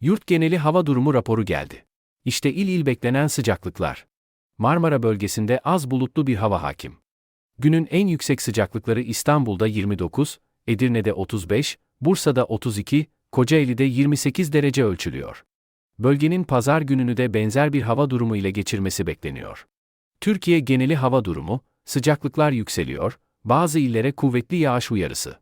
Yurt geneli hava durumu raporu geldi. İşte il il beklenen sıcaklıklar. Marmara bölgesinde az bulutlu bir hava hakim. Günün en yüksek sıcaklıkları İstanbul'da 29, Edirne'de 35, Bursa'da 32, Kocaeli'de 28 derece ölçülüyor. Bölgenin pazar gününü de benzer bir hava durumu ile geçirmesi bekleniyor. Türkiye geneli hava durumu, sıcaklıklar yükseliyor, bazı illere kuvvetli yağış uyarısı.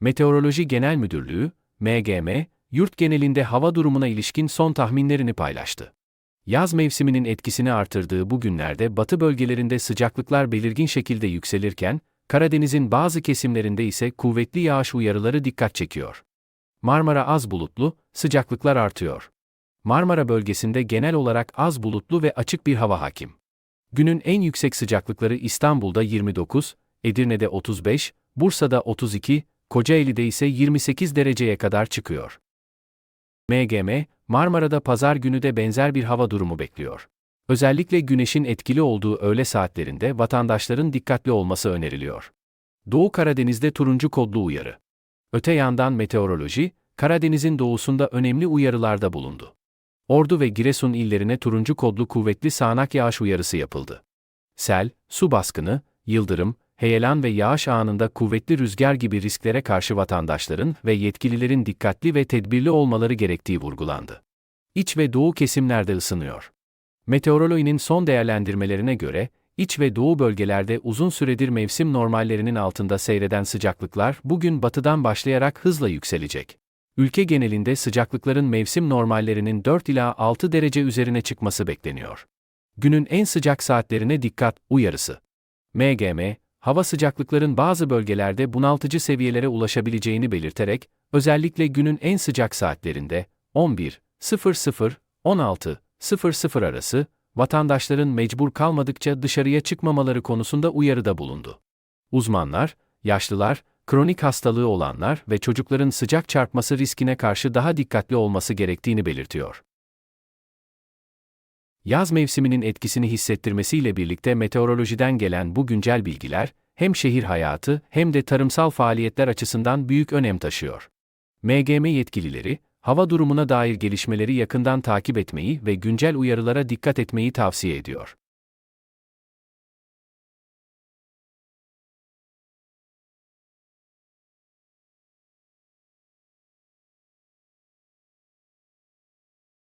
Meteoroloji Genel Müdürlüğü, MGM, yurt genelinde hava durumuna ilişkin son tahminlerini paylaştı. Yaz mevsiminin etkisini artırdığı bu günlerde batı bölgelerinde sıcaklıklar belirgin şekilde yükselirken, Karadeniz'in bazı kesimlerinde ise kuvvetli yağış uyarıları dikkat çekiyor. Marmara az bulutlu, sıcaklıklar artıyor. Marmara bölgesinde genel olarak az bulutlu ve açık bir hava hakim. Günün en yüksek sıcaklıkları İstanbul'da 29, Edirne'de 35, Bursa'da 32, Kocaeli'de ise 28 dereceye kadar çıkıyor. MGM, Marmara'da pazar günü de benzer bir hava durumu bekliyor. Özellikle güneşin etkili olduğu öğle saatlerinde vatandaşların dikkatli olması öneriliyor. Doğu Karadeniz'de turuncu kodlu uyarı. Öte yandan meteoroloji, Karadeniz'in doğusunda önemli uyarılarda bulundu. Ordu ve Giresun illerine turuncu kodlu kuvvetli sağanak yağış uyarısı yapıldı. Sel, su baskını, yıldırım, heyelan ve yağış anında kuvvetli rüzgar gibi risklere karşı vatandaşların ve yetkililerin dikkatli ve tedbirli olmaları gerektiği vurgulandı. İç ve doğu kesimlerde ısınıyor. Meteorolojinin son değerlendirmelerine göre, iç ve doğu bölgelerde uzun süredir mevsim normallerinin altında seyreden sıcaklıklar bugün batıdan başlayarak hızla yükselecek. Ülke genelinde sıcaklıkların mevsim normallerinin 4 ila 6 derece üzerine çıkması bekleniyor. Günün en sıcak saatlerine dikkat uyarısı. MGM, hava sıcaklıkların bazı bölgelerde bunaltıcı seviyelere ulaşabileceğini belirterek, özellikle günün en sıcak saatlerinde 11.00 16.00 arası vatandaşların mecbur kalmadıkça dışarıya çıkmamaları konusunda uyarıda bulundu. Uzmanlar, yaşlılar, kronik hastalığı olanlar ve çocukların sıcak çarpması riskine karşı daha dikkatli olması gerektiğini belirtiyor. Yaz mevsiminin etkisini hissettirmesiyle birlikte meteorolojiden gelen bu güncel bilgiler, hem şehir hayatı hem de tarımsal faaliyetler açısından büyük önem taşıyor. MGM yetkilileri, hava durumuna dair gelişmeleri yakından takip etmeyi ve güncel uyarılara dikkat etmeyi tavsiye ediyor.